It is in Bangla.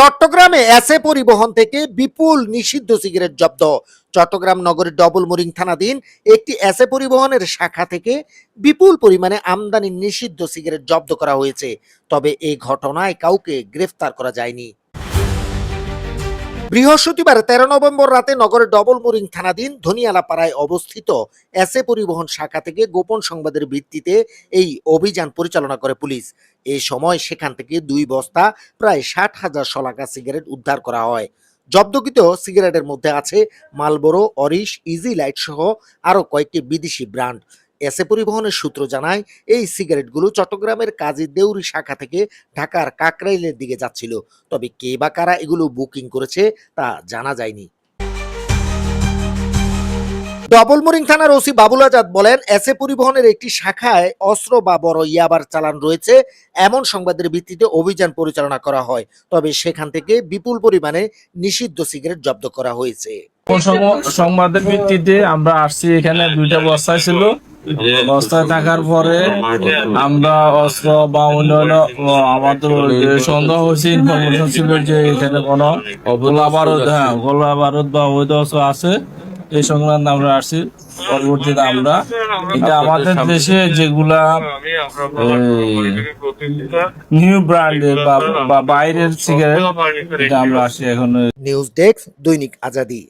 চট্টগ্রামে এসে পরিবহন থেকে বিপুল নিষিদ্ধ সিগারেট জব্দ। চট্টগ্রাম নগরের ডবল মোরিং থানাধীন একটি এসে পরিবহনের শাখা থেকে বিপুল পরিমাণে আমদানি নিষিদ্ধ সিগারেট জব্দ করা হয়েছে। তবে এই ঘটনায় কাউকে গ্রেফতার করা যায়নি। বৃহস্পতিবার তেরো নভেম্বর রাতে নগরের ডবল মোরিং থানাধীন ধনিয়ালাপাড়ায় অবস্থিত এসএ পরিবহন শাখা থেকে গোপন সংবাদের ভিত্তিতে এই অভিযান পরিচালনা করে পুলিশ। এই সময় সেখান থেকে দুই বস্তা প্রায় ষাট হাজার শলাকা সিগারেট উদ্ধার করা হয়। জব্দকৃত সিগারেটের মধ্যে আছে মালবোরো, অরিশ, ইজি লাইট সহ আরও কয়েকটি বিদেশি ব্র্যান্ড। এসএ পরিবহনের সূত্র জানায়, এই সিগারেটগুলো চট্টগ্রামের কাজী দেউরি শাখা থেকে ঢাকার কাকরাইলের দিকে যাচ্ছিল। তবে কে বা কারা এগুলো বুকিং করেছে তা জানা যায়নি। ডবলমুরিং থানার ওসি বাবুল আজাদ বলেন, এসএ পরিবহনের একটি শাখায় অস্ত্র বা বড় ইয়াবার চালান রয়েছে, এমন সংবাদের ভিত্তিতে অভিযান পরিচালনা করা হয়। তবে সেখান থেকে বিপুল পরিমাণে নিষিদ্ধ সিগারেট জব্দ করা হয়েছে। সংবাদের ভিত্তিতে আমরা আসছি এখানে, দুইটা বস্তা ছিল। বস্তায় থাকার পরে আমরা অস্ত্র বা অন্যান্য আমাদের যে সন্দেহ হয়েছে ইনফরমেশন ছিল যে এখানে কোনো গোলা বারুদ হ্যাঁ গোলা বারুদ বা অবৈধ অস্ত্র আছে এই সংক্রান্ত আমরা আসছি। পরবর্তীতে আমরা এটা আমাদের দেশে যেগুলা নিউ ব্র্যান্ডের বা বা বাইরের সিগারেট এটা আমরা আসি এখন। নিউজ ডেস্ক দৈনিক আজাদি।